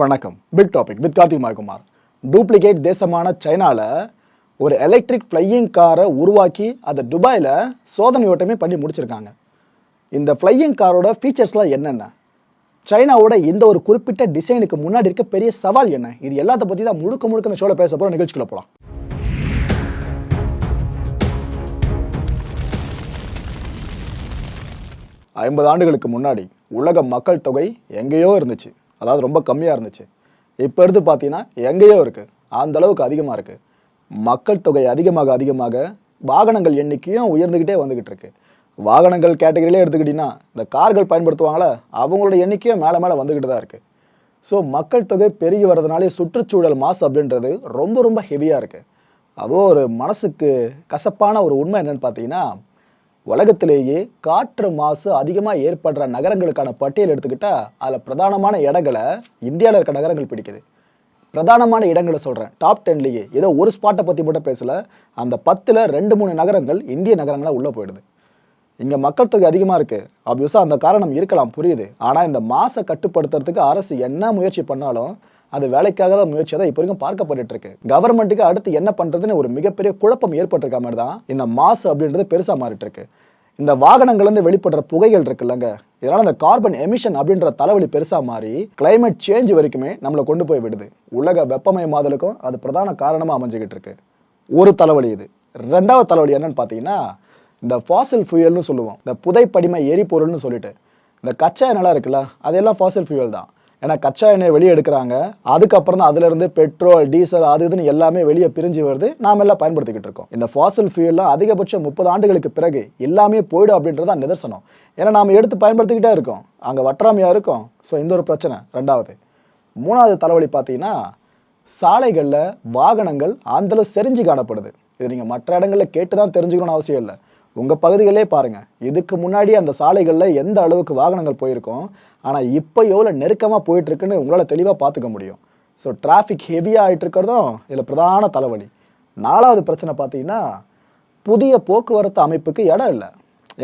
வணக்கம். Big topic with Karthik மார்குமார் duplicate தேசமான சைனாவில் ஒரு எலக்ட்ரிக் ஃப்ளையிங் காரை உருவாக்கி அதை துபாயில் சோதனை ஓட்டமே பண்ணி முடிச்சிருக்காங்க. இந்த ஃப்ளையிங் காரோட ஃபீச்சர்ஸ்லாம் என்னென்ன? சைனாவோட இந்த ஒரு குறிப்பிட்ட டிசைனுக்கு முன்னாடி இருக்க பெரிய சவால் என்ன? இது எல்லாத்த பற்றி தான் முழுக்க முழுக்க இந்த ஷோவில் பேச போகிற நிகழ்ச்சிக்குள்ள போகலாம் ஐம்பது ஆண்டுகளுக்கு முன்னாடி உலக மக்கள் தொகை எங்கேயோ இருந்துச்சு. அதாவது ரொம்ப கம்மியாக இருந்துச்சு. இப்போ எடுத்து பார்த்தீங்கன்னா எங்கேயோ இருக்குது அந்த அளவுக்கு அதிகமாக இருக்குது மக்கள் தொகை அதிகமாக அதிகமாக வாகனங்கள் எண்ணிக்கையும் உயர்ந்துக்கிட்டே வந்துக்கிட்டு இருக்கு. வாகனங்கள் கேட்டகரியிலே எடுத்துக்கிட்டிங்கன்னா இந்த கார்கள் பயன்படுத்துவாங்களே அவங்களோட எண்ணிக்கையும் மேலே மேலே வந்துக்கிட்டு தான் இருக்குது ஸோ மக்கள் தொகை பெருகி வர்றதுனாலே சுற்றுச்சூழல் மாசு அப்படின்றது ரொம்ப ரொம்ப ஹெவியாக இருக்குது அதுவும் ஒரு மனசுக்கு கசப்பான ஒரு உண்மை என்னென்னு பார்த்தீங்கன்னா உலகத்திலேயே காற்று மாசு அதிகமாக ஏற்படுற நகரங்களுக்கான பட்டியல் எடுத்துக்கிட்டா அதில் பிரதானமான இடங்களை இந்தியாவில் இருக்க நகரங்கள் பிடிக்குது. பிரதானமான இடங்களை சொல்கிறேன் டாப் டென்லேயே ஏதோ ஒரு ஸ்பாட்டை பற்றி மட்டும் பேசலை அந்த பத்தில் ரெண்டு மூணு நகரங்கள் இந்திய நகரங்களாக உள்ளே போயிடுது. இங்கே மக்கள் தொகை அதிகமாக இருக்குது ஆப்வியஸாக அந்த காரணம் இருக்கலாம் புரியுது. ஆனால் இந்த மாசை கட்டுப்படுத்துறதுக்கு அரசு என்ன முயற்சி பண்ணாலும் அது வேலைக்காக தான் முயற்சியாக தான் இப்போ வரைக்கும் பார்க்கப்பட்டு இருக்கு கவர்மெண்ட்டுக்கு அடுத்து என்ன பண்ணுறதுன்னு ஒரு மிகப்பெரிய குழப்பம் ஏற்பட்டிருக்க மாதிரி தான் இந்த மாசு அப்படின்றது பெருசாக மாறிட்டு இருக்கு இந்த வாகனங்கள்லேருந்து வெளிப்படுற புகைகள் இருக்குல்லங்க. இதனால் அந்த கார்பன் எமிஷன் அப்படின்ற தலைவலி பெருசாக மாறி கிளைமேட் சேஞ்ச் வரைக்குமே நம்மளை கொண்டு போய் விடுது. உலக வெப்பமயமாதலுக்கும் அது பிரதான காரணமாக அமைஞ்சுக்கிட்டு இருக்கு ஒரு தலைவலி இது. ரெண்டாவது தலைவலி என்னன்னு பார்த்தீங்கன்னா இந்த ஃபாசில் ஃபியூயல்னு சொல்லுவோம். இந்த புதைப்படிமை எரிபொருள்னு சொல்லிட்டு. இந்த கச்சா நல்லா இருக்குல்ல அதெல்லாம் ஃபாசில் ஃபியூயல் தான். ஏன்னா கச்சா எண்ணெய் வெளியே எடுக்கிறாங்க. அதுக்கப்புறம் தான் அதுலேருந்து பெட்ரோல் டீசல் அது இதுன்னு எல்லாமே வெளியே பிரிஞ்சு வருது. நாம எல்லாம் பயன்படுத்திக்கிட்டு இருக்கோம். இந்த ஃபாசல் ஃபியூல்லாம் அதிகபட்சம் முப்பது ஆண்டுகளுக்கு பிறகு எல்லாமே போயிடும் அப்படின்றது தான் நிதர்சனம். ஏன்னா நாம் எடுத்து பயன்படுத்திக்கிட்டே இருக்கோம். அங்கே வற்றாமையாக இருக்கும். ஸோ இந்த ஒரு பிரச்சனை. ரெண்டாவது. மூணாவது தலைவலி பார்த்தீங்கன்னா சாலைகளில் வாகனங்கள் அந்தளவு செறிஞ்சு காணப்படுது. இது நீங்கள் மற்ற இடங்களில் கேட்டு தான் தெரிஞ்சுக்கணும்னு அவசியம் இல்லை. உங்கள் பகுதிகளே பாருங்கள் இதுக்கு முன்னாடி அந்த சாலைகளில் எந்த அளவுக்கு வாகனங்கள் போயிருக்கோம் ஆனால் இப்போ எவ்வளோ நெருக்கமாக போயிட்டுருக்குன்னு உங்களால் தெளிவாக பார்த்துக்க முடியும். ஸோ டிராஃபிக் ஹெவியாக ஆகிட்டு இருக்கிறதும் இதில் பிரதான தலைவலி. நாலாவது பிரச்சனை பார்த்தீங்கன்னா புதிய போக்குவரத்து அமைப்புக்கு இடம் இல்லை.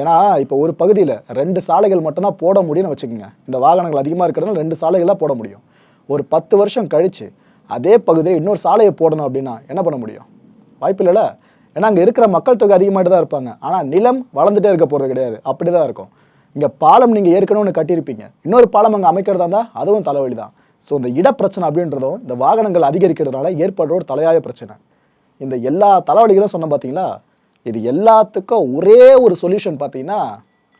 ஏன்னா இப்போ ஒரு பகுதியில் ரெண்டு சாலைகள் மட்டும்தான் போட முடியும்னு வச்சுக்கோங்க. இந்த வாகனங்கள் அதிகமாக இருக்கிறதுனால ரெண்டு சாலைகளாக போட முடியும். ஒரு பத்து வருஷம் கழித்து அதே பகுதியில் இன்னொரு சாலையை போடணும் அப்படின்னா என்ன பண்ண முடியும்? வாய்ப்பு இல்லைல்ல ஏன்னா அங்கே இருக்கிற மக்கள் தொகை அதிகமாகிட்டு தான் இருப்பாங்க. ஆனால் நிலம் வளர்ந்துட்டே இருக்க போகிறது கிடையாது. அப்படி தான் இருக்கும். இங்கே பாலம் நீங்கள் ஏற்கனவே ஒன்று கட்டியிருப்பீங்க. இன்னொரு பாலம் அங்கே அமைக்கிறதா இருந்தால் அதுவும் தலைவலி தான். ஸோ இந்த இடப்பிரச்சனை அப்படின்றதும் இந்த வாகனங்கள் அதிகரிக்கிறதுனால ஏற்படுற ஒரு தலையாய பிரச்சனை. இந்த எல்லா தலைவலிகளும் சொன்ன பார்த்தீங்களா இது எல்லாத்துக்கும் ஒரே ஒரு சொல்யூஷன் பார்த்தீங்கன்னா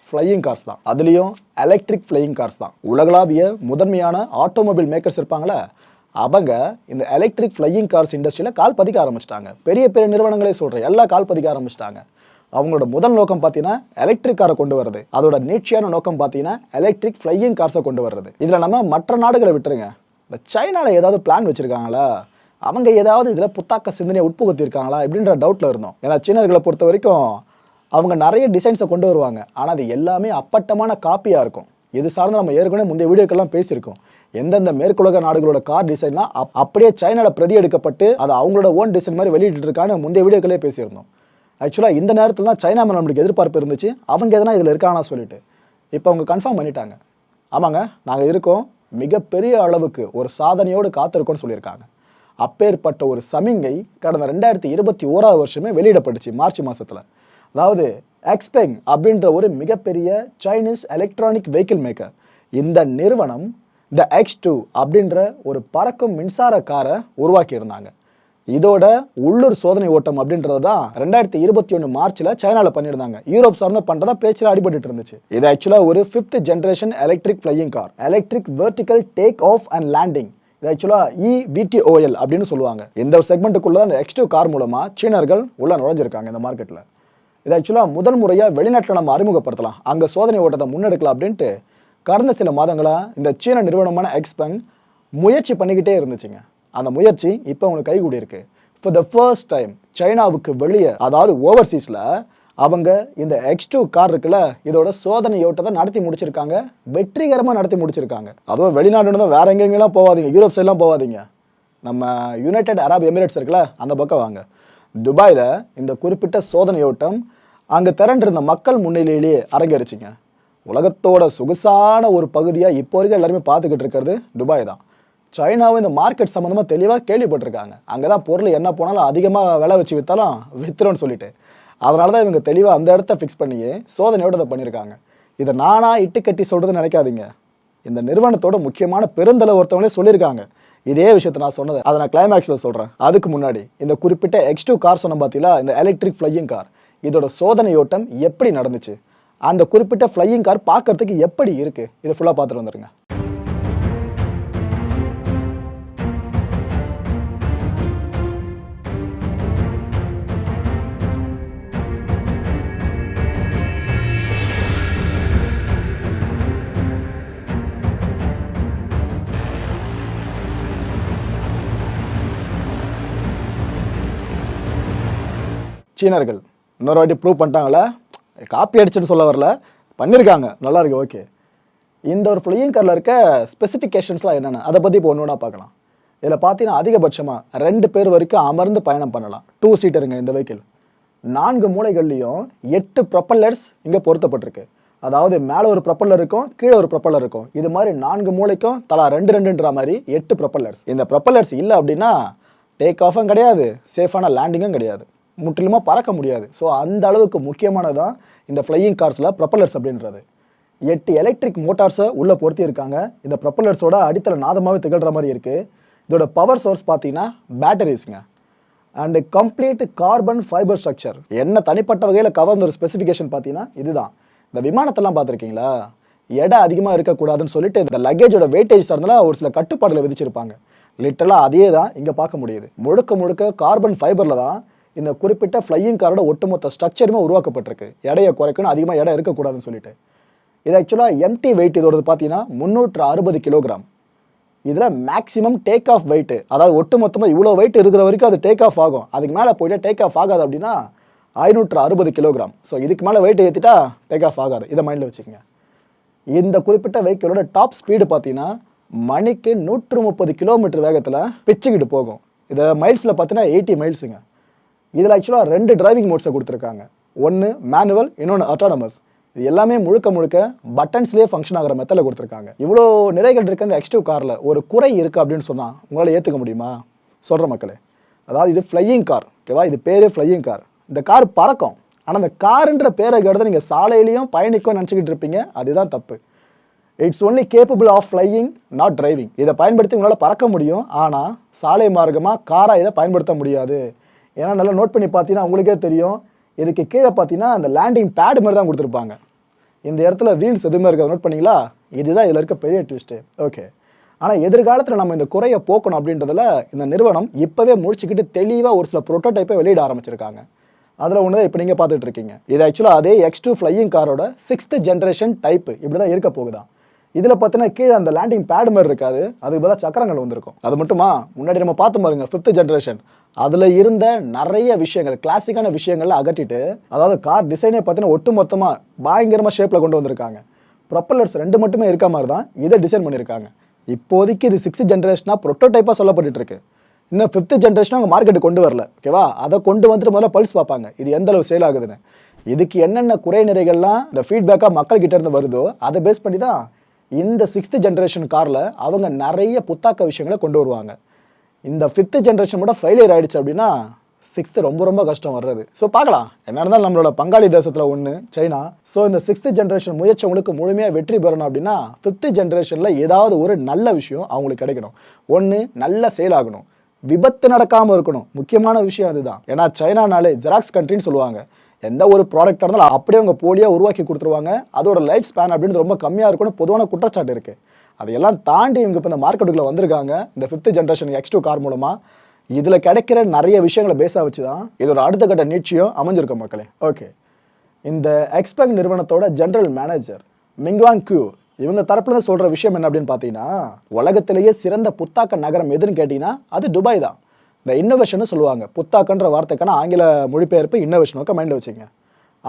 ஃப்ளையிங் கார்ஸ் தான். அதுலேயும் எலக்ட்ரிக் ஃப்ளையிங் கார்ஸ் தான். உலகளாவிய முதன்மையான ஆட்டோமொபைல் மேக்கர்ஸ் இருப்பாங்களே அவங்க இந்த எலக்ட்ரிக் ஃப்ளையிங் கார்ஸ் இண்டஸ்ட்ரியில் கால் பதிக்க ஆரம்பிச்சிட்டாங்க. பெரிய பெரிய நிறுவனங்களே சொல்கிறேன் எல்லாம் கால் பதிக்க ஆரம்பிச்சிட்டாங்க. அவங்களோட முதல் நோக்கம் பார்த்தீங்கன்னா எலக்ட்ரிக் காரை கொண்டு வருது அதோட நீட்சியான நோக்கம் பார்த்தீங்கன்னா எலக்ட்ரிக் ஃப்ளையிங் கார்ஸை கொண்டு வர்றது. இதில் நம்ம மற்ற நாடுகளை விட்டுருங்க. இந்த சைனாவில் ஏதாவது பிளான் வச்சுருக்காங்களா? அவங்க ஏதாவது இதில் புத்தாக்க சிந்தனையை உட்புகுத்திருக்காங்களா? இப்படின்ற டவுட்டில் இருந்தோம். ஏன்னா சீனர்களை பொறுத்த வரைக்கும் அவங்க நிறைய டிசைன்ஸை கொண்டு வருவாங்க. ஆனால் அது எல்லாமே அப்பட்டமான காப்பியாக இருக்கும். இது சார்ந்து நம்ம ஏற்கனவே முந்தைய வீடியோக்கெல்லாம் பேசியிருக்கோம். எந்தெந்த மேற்குலக நாடுகளோட கார் டிசைன்லாம் அப்படியே சைனாவில் பிரதி எடுக்கப்பட்டு அதை அவங்களோட ஓன் டிசைன் மாதிரி வெளியிட்டு இருக்கான்னு முந்தைய வீடியோக்களே பேசியிருந்தோம். ஆக்சுவலாக இந்த நேரத்தில் தான் சைனா மேலே நம்மளுக்கு எதிர்பார்ப்பு இருந்துச்சு. அவங்க எதனா இதில் இருக்கானா சொல்லிட்டு. இப்போ அவங்க கன்ஃபார்ம் பண்ணிட்டாங்க. ஆமாங்க நாங்கள் இருக்கோம். மிகப்பெரிய அளவுக்கு ஒரு சாதனையோடு காத்திருக்கோம்னு சொல்லியிருக்காங்க. அப்பேற்பட்ட ஒரு சமிங்கை கடந்த ரெண்டாயிரத்தி இருபத்தி ஓராவது வருஷமே வெளியிடப்பட்டுச்சு மார்ச் மாதத்தில் அதாவது எக்ஸ்பெங் அப்படின்ற ஒரு மிகப்பெரிய சைனீஸ் எலக்ட்ரானிக் வெஹிக்கிள் மேக்கர் இந்த நிறுவனம் த எக்ஸ் டூ அப்படின்ற ஒரு பறக்கும் மின்சார காரை உருவாக்கியிருந்தாங்க. இதோட உள்ளூர் சோதனை ஓட்டம் அப்படின்றது தான் ரெண்டாயிரத்தி இருபத்தி ஒன்று மார்ச்சில் சைனாவில் பண்ணியிருந்தாங்க. யூரோப் சார்ந்த பண்ணுறதா பேச்சில் அடிபட்டு இருந்துச்சு. இது ஆக்சுவலாக ஒரு fifth generation electric flying car electric vertical take off and landing இது ஆக்சுவலாக இவிடிஓஎல் அப்படின்னு சொல்லுவாங்க. இந்த செக்மெண்ட்டுக்குள்ளே அந்த எக்ஸ்டிவ் கார் மூலமாக சீனர்கள் உள்ள நுழைஞ்சிருக்காங்க இந்த மார்க்கெட்டில் இது ஆக்சுவலாக முதல் முறையாக வெளிநாட்டில் நம்ம அறிமுகப்படுத்தலாம். அங்கே சோதனை ஓட்டத்தை முன்னெடுக்கலாம் அப்படின்ட்டு கடந்த சில மாதங்களாக இந்த சீன நிறுவனமான எக்ஸ்பெங் முயற்சி பண்ணிக்கிட்டே இருந்துச்சுங்க. அந்த முயற்சி இப்போ உங்களுக்கு கைகூடி இருக்கு ஃபார் த ஃபர்ஸ்ட் டைம் சைனாவுக்கு வெளியே அதாவது ஓவர்சீஸில் அவங்க இந்த எக்ஸ் டூ கார் இருக்குல்ல இதோட சோதனை ஓட்டத்தை நடத்தி முடிச்சிருக்காங்க. வெற்றிகரமாக நடத்தி முடிச்சிருக்காங்க. அதுவும் வெளிநாடுன்னு தான் வேற எங்கெங்கெல்லாம் போகாதீங்க யூரோப் சைட்லாம் போகாதீங்க நம்ம யுனைடெட் அரப் எமிரேட்ஸ் இருக்குல்ல அந்த பக்கம் வாங்க. துபாயில் இந்த குறிப்பிட்ட சோதனையோட்டம் அங்கே திரண்டிருந்த மக்கள் முன்னிலையிலேயே அரங்கேறிச்சிங்க. உலகத்தோட சொகுசான ஒரு பகுதியாக இப்போ வரைக்கும் எல்லாருமே பார்த்துக்கிட்டு இருக்கிறது துபாய் தான். சைனாவும் இந்த மார்க்கெட் சம்மந்தமாக தெளிவாக கேள்விப்பட்டிருக்காங்க. அங்கே தான் பொருள் என்ன போனாலும் அதிகமாக விலை வச்சு விற்றாலும் வித்துரும்னு சொல்லிட்டு. அதனால தான் இவங்க தெளிவாக அந்த இடத்த ஃபிக்ஸ் பண்ணி சோதனையோடு இதை பண்ணியிருக்காங்க. இதை நானாக இட்டு கட்டி சொல்கிறது நினைக்காதீங்க. இந்த நிறுவனத்தோட முக்கியமான பெருந்தளவு ஒருத்தவங்களே சொல்லியிருக்காங்க. இதே விஷயத்தை நான் சொன்னது. அதை நான் கிளைமேக்ஸில் சொல்கிறேன் அதுக்கு முன்னாடி இந்த குறிப்பிட்ட எக்ஸ் டூ கார் சொன்ன பார்த்தீங்களா இந்த எலக்ட்ரிக் ஃப்ளையிங் கார் இதோட சோதனையோட்டம் எப்படி நடந்துச்சு? அந்த குறிப்பிட்ட ஃப்ளையிங் கார் பார்க்கறதுக்கு எப்படி இருக்கு? இதை ஃபுல்லாக பார்த்துட்டு வந்துருங்க. சீனர்கள் இன்னொரு வாட்டி ப்ரூவ் பண்ணிட்டாங்களா? காப்பி அடிச்சுன்னு சொல்ல வரல. பண்ணியிருக்காங்க நல்லா இருக்கு ஓகே இந்த ஒரு ஃப்ளையிங் காரில் இருக்க ஸ்பெசிஃபிகேஷன்ஸ்லாம் என்னென்ன? அதை பற்றி இப்போ ஒன்று ஒன்றா பார்க்கலாம். இதில் பார்த்தீங்கன்னா அதிகபட்சமாக ரெண்டு பேர் வரைக்கும் அமர்ந்து பயணம் பண்ணலாம். டூ சீட்டருங்க இந்த வெஹிக்கிள் நான்கு மூலைகள்லையும் எட்டு ப்ரொப்பல்லர்ஸ் இங்கே பொருத்தப்பட்டிருக்கு. அதாவது மேலே ஒரு ப்ரொப்பல்லர் இருக்கும் கீழே ஒரு ப்ரொப்பல்லர் இருக்கும். இது மாதிரி நான்கு மூலைக்கும் தலா ரெண்டு ரெண்டுன்ற மாதிரி எட்டு ப்ரொப்பல்லர்ஸ் இந்த ப்ரொப்பல்லர்ஸ் இல்லை அப்படின்னா டேக் ஆஃபும் கிடையாது. சேஃபான லேண்டிங்கும் கிடையாது. முற்றிலுமாக பறக்க முடியாது. ஸோ அந்த அளவுக்கு முக்கியமானது தான் இந்த ஃப்ளையிங் கார்ஸில் ப்ரப்பலர்ஸ் அப்படின்றது. எட்டு எலக்ட்ரிக் மோட்டார்ஸை உள்ளே பொருத்தி இருக்காங்க இந்த ப்ரப்பலர்ஸோட அடித்தள நாதமாகவே திகழ்கிற மாதிரி இருக்குது இதோட பவர் சோர்ஸ் பார்த்தீங்கன்னா பேட்டரிஸ்ங்க and complete carbon fibre structure என்ன தனிப்பட்ட வகையில் கவர்ந்த ஒரு ஸ்பெசிஃபிகேஷன் பார்த்தீங்கன்னா இதுதான். இந்த விமானத்தெல்லாம் பார்த்துருக்கீங்களா எடை அதிகமாக இருக்கக்கூடாதுன்னு சொல்லிட்டு இந்த லக்கேஜோட வெயிட்டேஜ் சார்ந்தால ஒரு சில கட்டுப்பாடுகளை விதிச்சிருப்பாங்க. லிட்டரலாக அதே தான் இங்கே பார்க்க முடியுது. முழுக்க முழுக்க கார்பன் ஃபைபரில் தான் இந்த குறிப்பிட்ட ஃப்ளையிங் காரோட ஒட்டுமொத்த ஸ்ட்ரக்சருமே உருவாக்கப்பட்டிருக்கு. எடையை குறைக்கணும் அதிகமாக எடை இருக்கக்கூடாதுன்னு சொல்லிட்டு. இது ஆக்சுவலாக எம்டி வெயிட் இதோடது பார்த்தீங்கன்னா முந்நூற்று அறுபது கிலோகிராம் இதில் மேக்ஸிமம் டேக் ஆஃப் வெயிட்டு அதாவது ஒட்டு மொத்தமாக இவ்வளோ வெயிட் இருக்கிற வரைக்கும் அது டேக் ஆஃப் ஆகும். அதுக்கு மேலே போயிட்டு டேக் ஆஃப் ஆகாது அப்படின்னா ஐநூற்று அறுபது கிலோகிராம் ஸோ இதுக்கு மேலே வெயிட் ஏற்றிட்டா டேக் ஆஃப் ஆகாது. இதை மைண்டில் வச்சுக்கோங்க. இந்த குறிப்பிட்ட வெஹிக்கிளோட டாப் ஸ்பீடு பார்த்தீங்கன்னா மணிக்கு நூற்று முப்பது கிலோமீட்டர் வேகத்தில் பிச்சுக்கிட்டு போகும். இதை மைல்ஸில் பார்த்தீங்கன்னா எயிட்டி மைல்ஸுங்க இதில் ஆக்சுவலாக ரெண்டு டிரைவிங் மோட்ஸை கொடுத்துருக்காங்க. ஒன்று மேனுவல் இன்னொன்று அட்டானமஸ் இது எல்லாமே முழுக்க முழுக்க பட்டன்ஸ்லேயே ஃபங்க்ஷன் ஆகிற மெத்தடில் கொடுத்துருக்காங்க. இவ்வளோ நிறைகள் இருக்க இந்த எக்ஸ்டிவ் காரில் ஒரு குறை இருக்குது அப்படின்னு சொன்னால் உங்களால் ஏற்றுக்க முடியுமா? சொல்கிற மக்களே. அதாவது இது ஃப்ளையிங் கார் ஓகேவா இது பேரே ஃப்ளையிங் கார் இந்த கார் பறக்கும். ஆனால் அந்த காருன்ற பேரை கேட்டு நீங்கள் சாலையிலையும் பயணிக்கும் நினச்சிக்கிட்டு இருப்பீங்க. அதுதான் தப்பு. It's only capable of flying not driving இதை பயன்படுத்தி உங்களால் பறக்க முடியும். ஆனால் சாலை மார்க்கமாக காராக இதை பயன்படுத்த முடியாது. ஏன்னா நல்லா நோட் பண்ணி பார்த்தீங்கன்னா உங்களுக்கே தெரியும். இதுக்கு கீழே பார்த்தீங்கன்னா அந்த லேண்டிங் பேடு மாதிரி தான் கொடுத்துருப்பாங்க. இந்த இடத்துல வீல்ஸ் எதுவுமே இருக்காது. நோட் பண்ணீங்களா? இதுதான் இதில் இருக்க பெரிய ட்விஸ்ட்டு ஓகே ஆனால் எதிர்காலத்தில் நம்ம இந்த குறையை போக்கணும் அப்படின்றதுல இந்த நிறுவனம் இப்போவே முடிச்சுக்கிட்டு தெளிவாக ஒரு சில ப்ரோட்டோடைப்பை வெளியிட ஆரம்பிச்சிருக்காங்க. அதில் ஒன்று தான் இப்போ நீங்கள் பார்த்துட்டு இருக்கீங்க. இது ஆக்சுவலாக அதே எக்ஸ் டூ ஃப்ளையிங் காரோட சிக்ஸ்த் ஜென்ரேஷன் டைப் இப்படி தான் இருக்க போகுதான் இதில் பார்த்தீங்கன்னா கீழே அந்த லேண்டிங் பேடு மாதிரி இருக்காது. அதுக்கு பதிலாக சக்கரங்கள் வந்திருக்கும். அது மட்டுமா? முன்னாடி நம்ம பார்த்து பாருங்க ஃபிஃப்த் ஜென்ரேஷன் அதில் இருந்த நிறைய விஷயங்கள் கிளாசிக்கான விஷயங்கள்ல அகட்டிட்டு அதாவது கார் டிசைனே பார்த்தீங்கன்னா ஒட்டு மொத்தமாக பயங்கரமாக ஷேப்பில் கொண்டு வந்திருக்காங்க. ப்ரொப்பல்லர்ஸ் ரெண்டு மட்டுமே இருக்க மாதிரி தான் இதை டிசைன் பண்ணியிருக்காங்க இப்போதைக்கு இது சிக்ஸ்த் ஜென்ரேஷனாக ப்ரோட்டோடைப்பாக சொல்லப்பட்டுட்டு இருக்கு. இன்னும் ஃபிஃப்த் ஜென்ரேஷன் அவங்க மார்க்கெட்டு கொண்டு வரல ஓகேவா அதை கொண்டு வந்துட்டு முதல்ல பல்ஸ் பார்ப்பாங்க இது எந்த அளவு சேல் ஆகுதுன்னு. இதுக்கு என்னென்ன குறை நிறைகள்லாம் இந்த ஃபீட்பேக்காக மக்கள் கிட்ட இருந்து வருதோ அதை பேஸ் பண்ணி தான் இந்த சிக்ஸ்த் ஜென்ரேஷன் காரில் அவங்க நிறைய புத்தாக்க விஷயங்களை கொண்டு வருவாங்க. இந்த ஃபிஃப்த்து ஜென்ரேஷன் கூட ஃபெயிலியர் ஆகிடுச்சு அப்படின்னா சிக்ஸ்த்து ரொம்ப ரொம்ப கஷ்டம் வர்றது. ஸோ பார்க்கலாம். என்ன இருந்தாலும் நம்மளோட பங்காளி தேசத்தில் ஒன்று சைனா. ஸோ இந்த சிக்ஸ்த்து ஜென்ரேஷன் முயற்சவங்களுக்கு முழுமையாக வெற்றி பெறணும் அப்படின்னா ஃபிஃப்த்து ஜென்ரேஷனில் ஏதாவது ஒரு நல்ல விஷயம் அவங்களுக்கு கிடைக்கணும். ஒன்று நல்ல சேல் ஆகணும். விபத்து நடக்காமல் இருக்கணும். முக்கியமான விஷயம் அதுதான். ஏன்னா சைனானாலே ஜெராக்ஸ் கண்ட்ரின்னு சொல்லுவாங்க. எந்த ஒரு ப்ராடக்டாக இருந்தாலும் அப்படியே அவங்க போலியாக உருவாக்கி கொடுத்துருவாங்க. அதோட லைஃப் ஸ்பேன் அப்படின்றது ரொம்ப கம்மியாக இருக்கும்னு பொதுவான குற்றச்சாட்டு இருக்குது அதையெல்லாம் தாண்டி இவங்க இப்போ இந்த மார்க்கெட்டுக்குள்ளே வந்திருக்காங்க. இந்த fifth generation X two car மூலமாக இதில் கிடைக்கிற நிறைய விஷயங்களை பேஸாக வச்சு தான் இதோட அடுத்த கட்ட நீட்சியும் அமைஞ்சிருக்கும் மக்களே. ஓகே இந்த எக்ஸ்பெக்ட் நிறுவனத்தோட ஜென்ரல் மேனேஜர் மிங்வான் கியூ இவங்க தரப்புல சொல்கிற விஷயம் என்ன அப்படின்னு பார்த்தீங்கன்னா உலகத்திலேயே சிறந்த புத்தாக்க நகரம் எதுன்னு கேட்டிங்கன்னா அது துபாய் தான். இந்த இன்னோவேஷன் சொல்லுவாங்க. புத்தாக்கன்ற வார்த்தைக்கான ஆங்கில மொழிபெயர்ப்பு இன்னோவேஷனுக்கு மைண்டில் வச்சுங்க.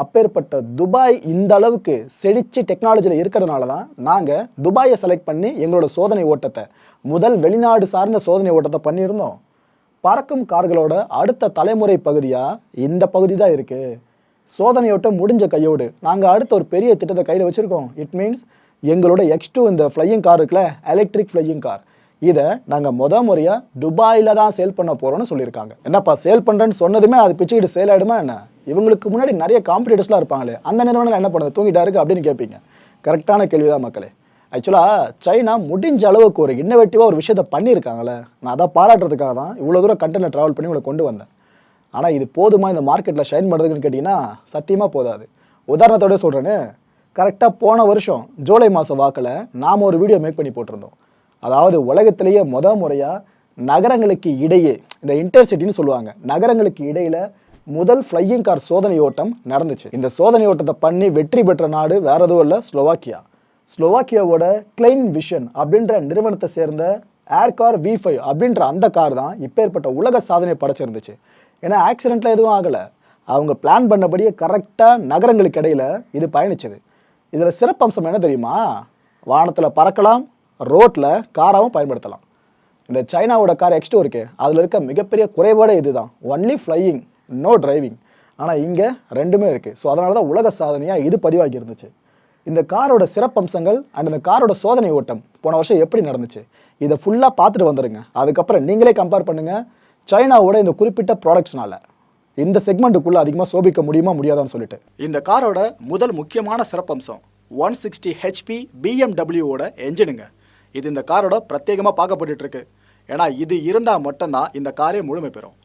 அப்பேற்பட்ட துபாய் இந்த அளவுக்கு செழிச்சு டெக்னாலஜியில் இருக்கிறதுனால தான் நாங்கள் துபாயை செலக்ட் பண்ணி எங்களோட சோதனை ஓட்டத்தை முதல் வெளிநாடு சார்ந்த சோதனை ஓட்டத்தை பண்ணியிருந்தோம். பறக்கும் கார்களோட அடுத்த தலைமுறை பகுதியாக இந்த பகுதி தான் இருக்குது சோதனையோட்டம் முடிஞ்ச கையோடு நாங்கள் அடுத்த ஒரு பெரிய திட்டத்தை கையில் வச்சுருக்கோம். இட் மீன்ஸ் எங்களோட எக்ஸ் டூ இந்த ஃப்ளையிங் கார் இருக்குல்ல எலக்ட்ரிக் ஃப்ளையிங் கார் இதை நாங்கள் முத முறையாக துபாயில் தான் சேல் பண்ண போகிறோம்னு சொல்லியிருக்காங்க. என்னப்பா சேல் பண்ணுறேன்னு சொன்னதுமே அது பிச்சுக்கிட்டு சேல் ஆகிடுமா என்ன? இவங்களுக்கு முன்னாடி நிறைய காம்படிட்டர்ஸ்லாம் இருப்பாங்களே அந்த நிறுவனம் என்ன பண்ணுது? தூங்கிட்டா இருக்கு அப்படின்னு கேட்பீங்க. கரெக்டான கேள்வி தான் மக்களே. ஆக்சுவலாக சைனா முடிஞ்ச அளவுக்கு ஒரு இன்னோவேட்டிவாக ஒரு விஷயத்தை பண்ணியிருக்காங்களே. நான் அதை பாராட்டுறதுக்காக தான் இவ்வளோ தூரம் கண்டென்ட் ட்ராவல் பண்ணி உங்களை கொண்டு வந்தேன். ஆனால் இது போதுமா இந்த மார்க்கெட்டில் ஷைன் பண்ணுறதுக்குன்னு கேட்டிங்கன்னா சத்தியமாக போதாது. உதாரணத்தோட சொல்கிறேன்னு கரெக்டாக போன வருஷம் ஜூலை மாதம் வாக்கில் நாம் ஒரு வீடியோ மேக் பண்ணி போட்டிருந்தோம். அதாவது உலகத்திலேயே முத முறையாக நகரங்களுக்கு இடையே இந்த இன்டர்சிட்டின்னு சொல்லுவாங்க நகரங்களுக்கு இடையில முதல் ஃப்ளையிங் கார் சோதனை ஓட்டம் நடந்துச்சு. இந்த சோதனை ஓட்டத்தை பண்ணி வெற்றி பெற்ற நாடு வேற எதுவும் இல்லை ஸ்லோவாக்கியா. ஸ்லோவாக்கியாவோட கிளைன் விஷன் அப்படின்ற நிறுவனத்தை சேர்ந்த ஏர் கார் வி ஃபைவ் அப்படின்ற அந்த கார் தான் இப்பேற்பட்ட உலக சாதனை படைச்சிருந்துச்சு. ஏன்னா ஆக்சிடெண்ட்டில் எதுவும் ஆகலை. அவங்க பிளான் பண்ணபடியே கரெக்டாக நகரங்களுக்கு இடையில இது பயணிச்சது. இதில் சிறப்பம்சம் என்ன தெரியுமா? வானத்தில் பறக்கலாம் ரோட்டில் காராகவும் பயன்படுத்தலாம். இந்த சைனாவோட கார் எக்ஸ்டோ இருக்கே அதில் இருக்க மிகப்பெரிய குறைபாடே இதுதான். ஒன்லி ஃப்ளையிங் நோ டிரைவிங் ஆனால் இங்கே ரெண்டுமே இருக்குது ஸோ அதனால தான் உலக சாதனையாக இது பதிவாகி இருந்துச்சு. இந்த காரோட சிறப்பம்சங்கள் அண்ட் இந்த காரோட சோதனை ஓட்டம் போன வருஷம் எப்படி நடந்துச்சு? இதை ஃபுல்லாக பார்த்துட்டு வந்துடுங்க அதுக்கப்புறம் நீங்களே கம்பேர் பண்ணுங்கள் சைனாவோட இந்த குறிப்பிட்ட ப்ராடக்ட்ஸ்னால இந்த செக்மெண்ட்டுக்குள்ளே அதிகமாக சோபிக்க முடியுமா முடியாதான்னு சொல்லிட்டு. இந்த காரோட முதல் முக்கியமான சிறப்பம்சம் ஒன் சிக்ஸ்டி ஹெச்பி பிஎம்டபிள்யூவோட என்ஜினுங்க இது இந்த காரோட பிரத்யேகமாக பார்க்கப்பட்டுருக்கு ஏன்னா இது இருந்தால் மட்டும்தான் இந்த காரே முழுமை பெறும்.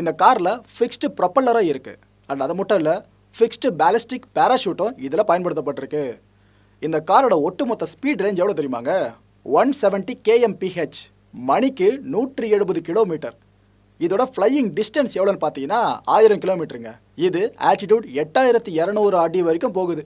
இந்த காரில் ஃபிக்ஸ்டு ப்ரொப்பல்லரும் இருக்குது அண்ட் அது மட்டும் இல்லை ஃபிக்ஸ்டு பேலஸ்டிக் பேராஷூட்டும் இதில் பயன்படுத்தப்பட்டிருக்கு. இந்த காரோட ஒட்டுமொத்த ஸ்பீட் ரேஞ்ச் எவ்வளோ தெரியுமாங்க? ஒன் செவன்ட்டி கேஎம்பிஹெச் மணிக்கு நூற்றி எழுபது கிலோமீட்டர் இதோட ஃப்ளையிங் டிஸ்டன்ஸ் எவ்வளோன்னு பார்த்தீங்கன்னா ஆயிரம் கிலோமீட்டருங்க இது ஆட்டிடியூட் எட்டாயிரத்தி இரநூறு அடி வரைக்கும் போகுது.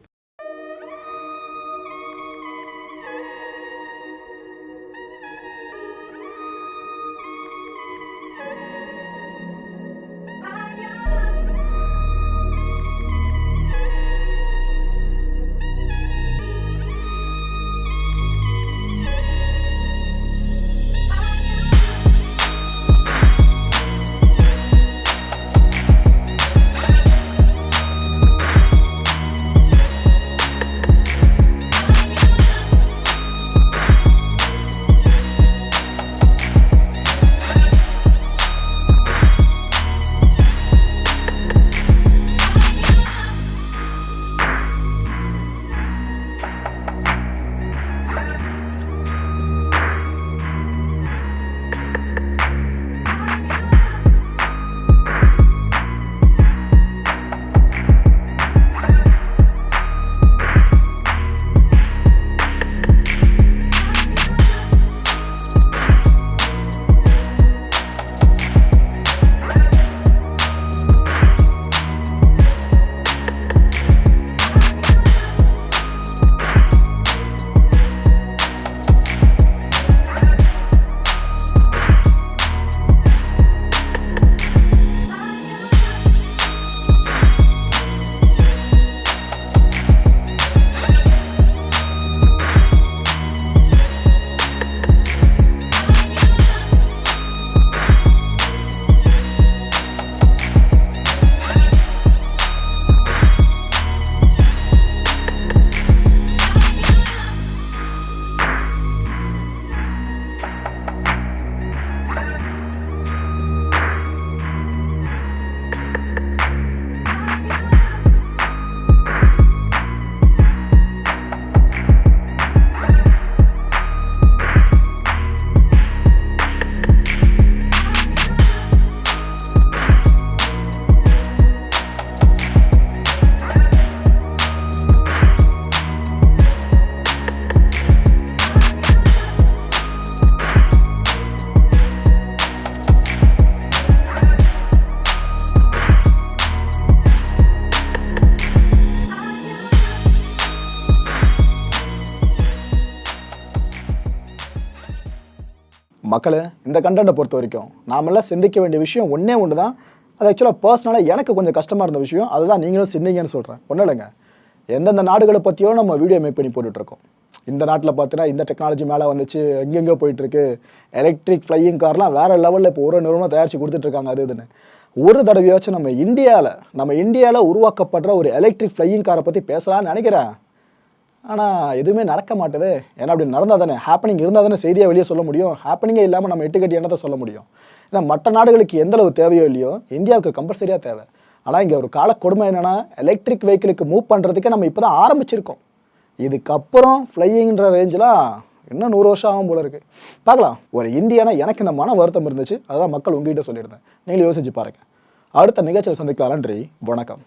மக்களே இந்த கண்டென்ட்டை பொறுத்த வரைக்கும் நாமெல்லாம் சிந்திக்க வேண்டிய விஷயம் ஒன்றே ஒன்று தான் அது ஆக்சுவலாக பர்சனலாக எனக்கு கொஞ்சம் கஷ்டமாக இருந்த விஷயம். அதுதான் நீங்களும் சிந்திங்கன்னு சொல்கிறேன் ஒன்றும் இல்லைங்க. எந்தெந்த நாடுகளை பற்றியோ நம்ம வீடியோ மேக் பண்ணி போட்டுட்ருக்கோம் இந்த நாட்டில் பார்த்தீங்கன்னா இந்த டெக்னாலஜி மேலே வந்துச்சு எங்கெங்கே போயிட்டுருக்கு. எலக்ட்ரிக் ஃப்ளையிங் கார்லாம் வேறு லெவலில் இப்போ ஒரு நிறுவனம் தயாரித்து கொடுத்துட்ருக்காங்க அது இதுன்னு. ஒரு தடவையாச்சும் நம்ம இந்தியாவில் நம்ம இந்தியாவில் உருவாக்கப்படுற ஒரு எலக்ட்ரிக் ஃப்ளையிங் காரை பற்றி பேசலாம்னு நினைக்கிறேன். ஆனால் எதுவுமே நடக்க மாட்டுது. ஏன்னா அப்படி நடந்தால் தானே. ஹேப்பனிங் இருந்தால் தானே செய்தியாக வெளியே சொல்ல முடியும். ஹேப்பனிங்கே இல்லாமல் நம்ம எட்டுக்கட்டி என்னத்தை சொல்ல முடியும். ஏன்னா மற்ற நாடுகளுக்கு எந்த அளவு தேவையோ இல்லையோ இந்தியாவுக்கு கம்பல்சரியாக தேவை. ஆனால் இங்கே ஒரு கால கொடுமை என்னென்னா எலக்ட்ரிக் வெஹிக்கிளுக்கு மூவ் பண்ணுறதுக்கே நம்ம இப்போ தான் ஆரம்பிச்சிருக்கோம். இதுக்கப்புறம் ஃப்ளையிங்கிற ரேஞ்செலாம் இன்னும் நூறு வருஷம் ஆகும் போல இருக்குது பார்க்கலாம். ஒரு இந்தியானா எனக்கு இந்த மன வருத்தம் இருந்துச்சு. அதான் மக்கள் உங்ககிட்ட சொல்லியிருந்தேன். நீங்களும் யோசிச்சு பாருங்கள் அடுத்த நிகழ்ச்சியில் சந்திக்கலாம். நன்றி. வணக்கம்.